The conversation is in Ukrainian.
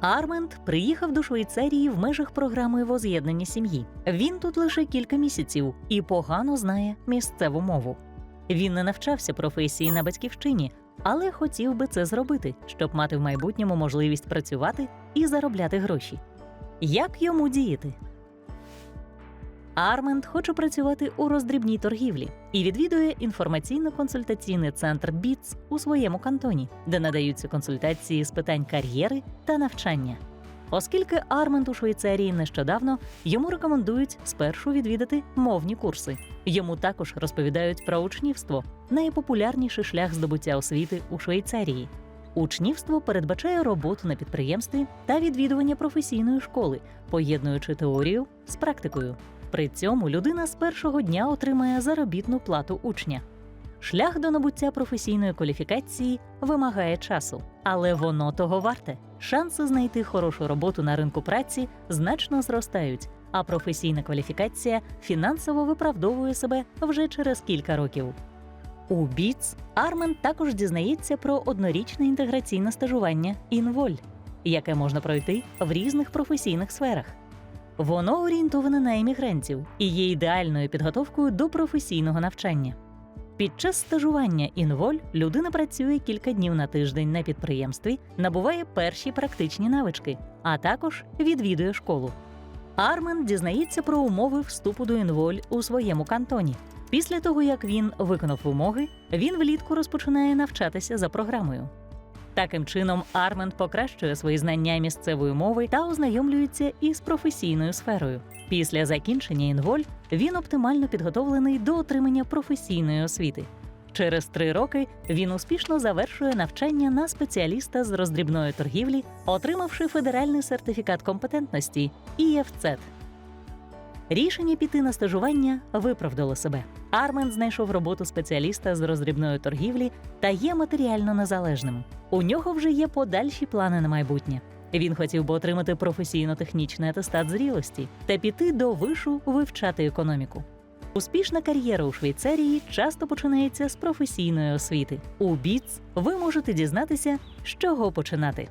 Арманд приїхав до Швейцарії в межах програми воз'єднання сім'ї. Він тут лише кілька місяців і погано знає місцеву мову. Він не навчався професії на батьківщині, але хотів би це зробити, щоб мати в майбутньому можливість працювати і заробляти гроші. Як йому діяти? Арменд хоче працювати у роздрібній торгівлі і відвідує інформаційно-консультаційний центр БІЦ у своєму кантоні, де надаються консультації з питань кар'єри та навчання. Оскільки Арменд у Швейцарії нещодавно, йому рекомендують спершу відвідати мовні курси. Йому також розповідають про учнівство найпопулярніший шлях здобуття освіти у Швейцарії. Учнівство передбачає роботу на підприємстві та відвідування професійної школи, поєднуючи теорію з практикою. При цьому людина з першого дня отримає заробітну плату учня. Шлях до набуття професійної кваліфікації вимагає часу, але воно того варте. Шанси знайти хорошу роботу на ринку праці значно зростають, а професійна кваліфікація фінансово виправдовує себе вже через кілька років. У БІЦ Армен також дізнається про однорічне інтеграційне стажування інволь, яке можна пройти в різних професійних сферах. Воно орієнтоване на емігрантів і є ідеальною підготовкою до професійного навчання. Під час стажування інволь людина працює кілька днів на тиждень на підприємстві, набуває перші практичні навички, а також відвідує школу. Армен дізнається про умови вступу до інволь у своєму кантоні. Після того, як він виконав вимоги, він влітку розпочинає навчатися за програмою. Таким чином, Армент покращує свої знання місцевої мови та ознайомлюється із професійною сферою. Після закінчення інволь він оптимально підготовлений до отримання професійної освіти. Через три роки він успішно завершує навчання на спеціаліста з роздрібної торгівлі, отримавши федеральний сертифікат компетентності ІФЦЕТ. Рішення піти на стажування виправдало себе. Армен знайшов роботу спеціаліста з роздрібної торгівлі та є матеріально незалежним. У нього вже є подальші плани на майбутнє. Він хотів би отримати професійно-технічний атестат зрілості та піти до вишу вивчати економіку. Успішна кар'єра у Швейцарії часто починається з професійної освіти. У БІЦ ви можете дізнатися, з чого починати.